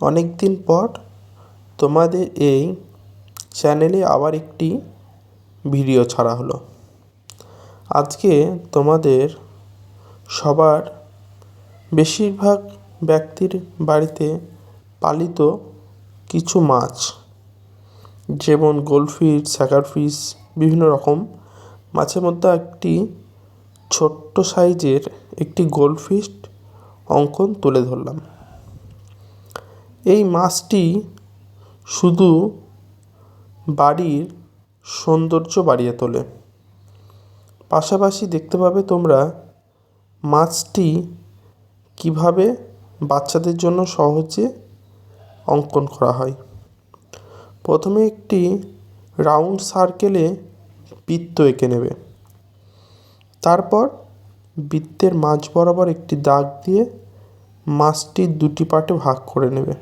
অনেক দিন পর তোমাদের এই চ্যানেলে আবার একটি ভিডিও ছাড়া হলো। আজকে তোমাদের সবার বেশিরভাগ ব্যক্তির বাড়িতে পালিত কিছু মাছ, যেমন গোল্ডফিশ স্যাকার ফিশ বিভিন্ন রকম। মাছের মধ্যে একটি ছোট্ট সাইজের একটি গোল্ডফিশ অঙ্কন তুলে ধরলাম। এই মাছটি শুধু বাড়ির সৌন্দর্য বাড়িয়ে তোলে। পাশাপাশি দেখতে পাবে তোমরা মাছটি কীভাবে বাচ্চাদের জন্য সহজে অঙ্কন করা হয়। প্রথমে একটি রাউন্ড সার্কেলে বৃত্ত এঁকে নেবে। তারপর বৃত্তের মাঝ বরাবর একটি দাগ দিয়ে মাছটির দুটি পার্টে ভাগ করে নেবে।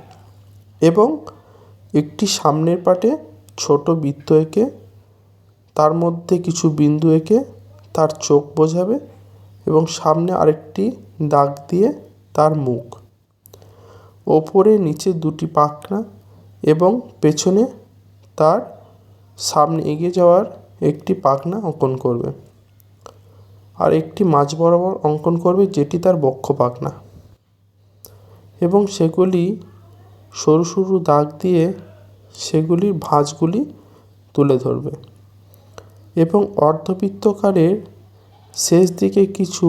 এবং একটি সামনের পাটে ছোট বৃত্ত এঁকে, তার মধ্যে কিছু বিন্দু এঁকে তার চোখ বোঝাবে এবং সামনে আরেকটি দাগ দিয়ে তার মুখ। ওপরে নিচে দুটি পাখনা এবং পেছনে তার সামনে এগিয়ে যাওয়ার একটি পাখনা অঙ্কন করবে আর একটি মাঝ বরাবর অঙ্কন করবে যেটি তার বক্ষ পাখনা। এবং সেগুলি সরু সরু দাগ দিয়ে সেগুলির ভাঁজগুলি তুলে ধরবে এবং অর্ধবৃত্তকারের শেষ দিকে কিছু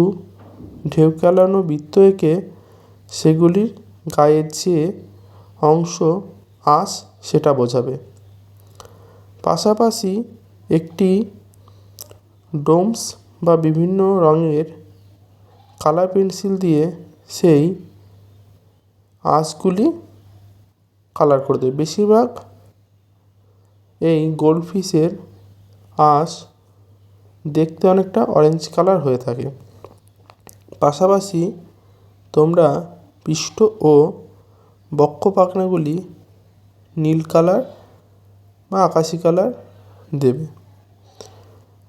ঢেউকালানো বৃত্ত এঁকে সেগুলির গায়ের যে অংশ, আঁশ, সেটা বোঝাবে। পাশাপাশি একটি ডোমস বা বিভিন্ন রঙের কালার পেন্সিল দিয়ে সেই আঁশগুলি কালার করে দেবে। বেশিরভাগ এই গোল্ডফিশের আঁশ দেখতে অনেকটা অরেঞ্জ কালার হয়ে থাকে। পাশাপাশি তোমরা পৃষ্ঠ ও বক্ষ পাখনাগুলি নীল কালার বা আকাশি কালার দেবে।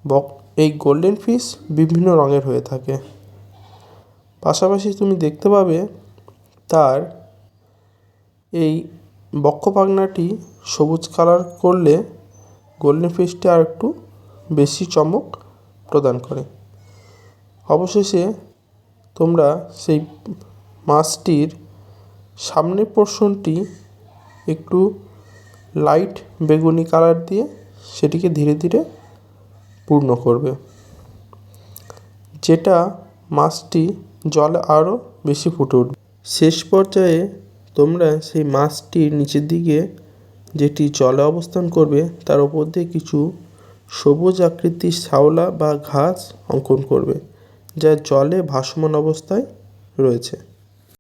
বক এই গোল্ডেন ফিশ বিভিন্ন রঙের হয়ে থাকে। পাশাপাশি তুমি দেখতে পাবে তার এই বক্ষ পাখনাটি সবুজ কালার করলে গোল্ডেন ফিশটি আর একটু বেশি চমক প্রদান করে। অবশেষে তোমরা সেই মাছটির সামনের পোর্শনটি একটু লাইট বেগুনি কালার দিয়ে সেটিকে ধীরে ধীরে পূর্ণ করবে, যেটা মাছটি জলে আরও বেশি ফুটে উঠবে। শেষ পর্যায়ে তোমরা সেই মাছটির নিচের দিকে যেটি জলে অবস্থান করবে, তার ওপর দিয়ে কিছু সবুজ আকৃতির শ্যাওলা বা ঘাস অঙ্কন করবে, যা জলে ভাসমান অবস্থায় রয়েছে।